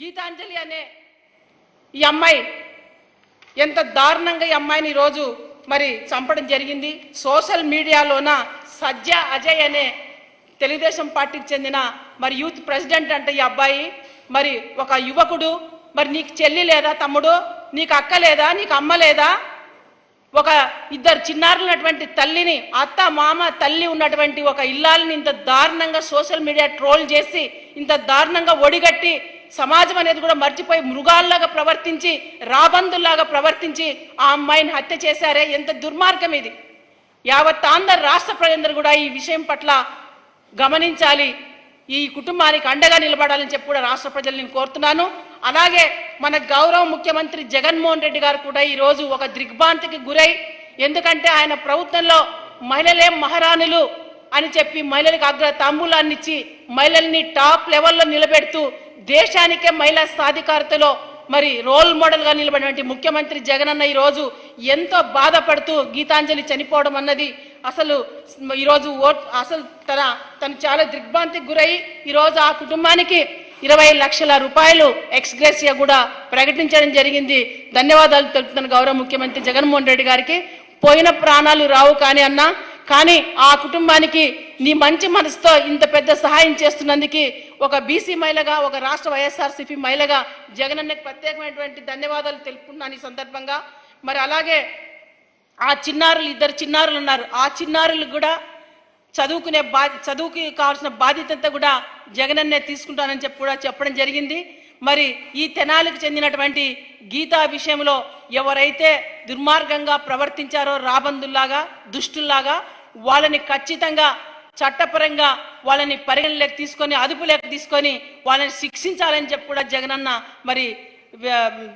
గీతాంజలి అనే ఈ అమ్మాయి ఎంత దారుణంగా ఈ అమ్మాయిని ఈరోజు మరి చంపడం జరిగింది. సోషల్ మీడియాలోన సజ్జ అజయ్ అనే తెలుగుదేశం పార్టీకి చెందిన మరి యూత్ ప్రెసిడెంట్ అంటే ఈ అబ్బాయి. మరి ఒక యువకుడు. మరి నీకు చెల్లి లేదా తమ్ముడు? నీకు అక్క లేదా? నీకు అమ్మ లేదా? ఒక ఇద్దరు చిన్నారులైనటువంటి తల్లిని అత్త మామ తల్లి ఉన్నటువంటి ఒక ఇల్లాలని ఇంత దారుణంగా సోషల్ మీడియా ట్రోల్ చేసి ఇంత దారుణంగా ఒడిగట్టి సమాజం అనేది కూడా మర్చిపోయి మృగాల్లాగా ప్రవర్తించి రాబందుల్లాగా ప్రవర్తించి ఆ అమ్మాయిని హత్య చేశారే? ఎంత దుర్మార్గం ఇది. యావత్ ఆంధ్ర రాష్ట్ర ప్రజలందరూ కూడా ఈ విషయం పట్ల గమనించాలి. ఈ కుటుంబానికి అండగా నిలబడాలని చెప్పి కూడా రాష్ట్ర ప్రజలు నేను కోరుతున్నాను. అలాగే మన గౌరవ ముఖ్యమంత్రి జగన్మోహన్ రెడ్డి గారు కూడా ఈ రోజు ఒక దిగ్భ్రాంతికి గురై ఎందుకంటే ఆయన ప్రభుత్వంలో మహిళలే మహారాణులు అని చెప్పి మహిళలకు అగ్ర తాంబూలాన్ని ఇచ్చి మహిళల్ని టాప్ లెవెల్లో నిలబెడుతూ దేశానికే మహిళా సాధికారతలో మరి రోల్ మోడల్గా నిలబడినటువంటి ముఖ్యమంత్రి జగనన్న ఈ రోజు ఎంతో బాధపడుతూ గీతాంజలి చనిపోవడం అన్నది అసలు ఈరోజు ఓట్ అసలు తన తను చాలా దిగ్భ్రాంతికి గురై ఈరోజు ఆ కుటుంబానికి ఇరవై లక్షల రూపాయలు ఎక్స్గ్రెసియా కూడా ప్రకటించడం జరిగింది. ధన్యవాదాలు తెలుపుతున్న గౌరవ ముఖ్యమంత్రి జగన్మోహన్ రెడ్డి గారికి. పోయిన ప్రాణాలు రావు కానీ అన్నా కానీ ఆ కుటుంబానికి నీ మంచి మనసుతో ఇంత పెద్ద సహాయం చేస్తున్నందుకు ఒక బీసీ మహిళగా ఒక రాష్ట్ర వైఎస్ఆర్సీపీ మహిళగా జగనన్నకి ప్రత్యేకమైనటువంటి ధన్యవాదాలు తెలుపుకున్నాను ఈ సందర్భంగా. మరి అలాగే ఆ చిన్నారులు ఇద్దరు చిన్నారులు ఉన్నారు. ఆ చిన్నారులు కూడా చదువుకునే బా చదువుకి కావాల్సిన బాధ్యత అంతా కూడా జగనన్నే తీసుకుంటానని చెప్పి కూడా చెప్పడం జరిగింది. మరి ఈ తెనాలికి చెందినటువంటి గీతా విషయంలో ఎవరైతే దుర్మార్గంగా ప్రవర్తించారో రాబందుల్లాగా దుష్టుల్లాగా వాళ్ళని ఖచ్చితంగా చట్టపరంగా వాళ్ళని పరిగణలోకి తీసుకొని అదుపులోకి తీసుకొని వాళ్ళని శిక్షించాలని చెప్పి కూడా జగనన్న మరి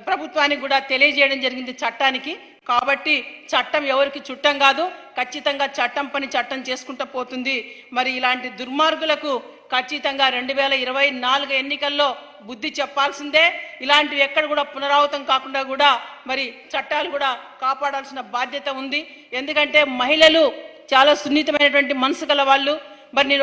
ప్రభుత్వానికి కూడా తెలియజేయడం జరిగింది చట్టానికి. కాబట్టి చట్టం ఎవరికి చుట్టం కాదు ఖచ్చితంగా చట్టం పని చట్టం చేసుకుంటూ పోతుంది. మరి ఇలాంటి దుర్మార్గులకు ఖచ్చితంగా రెండు వేల ఇరవై నాలుగు ఎన్నికల్లో బుద్ధి చెప్పాల్సిందే. ఇలాంటివి ఎక్కడ కూడా పునరావృతం కాకుండా కూడా మరి చట్టాలు కూడా కాపాడాల్సిన బాధ్యత ఉంది. ఎందుకంటే మహిళలు చాలా సున్నితమైనటువంటి మనసు గల వాళ్ళు మరి నేను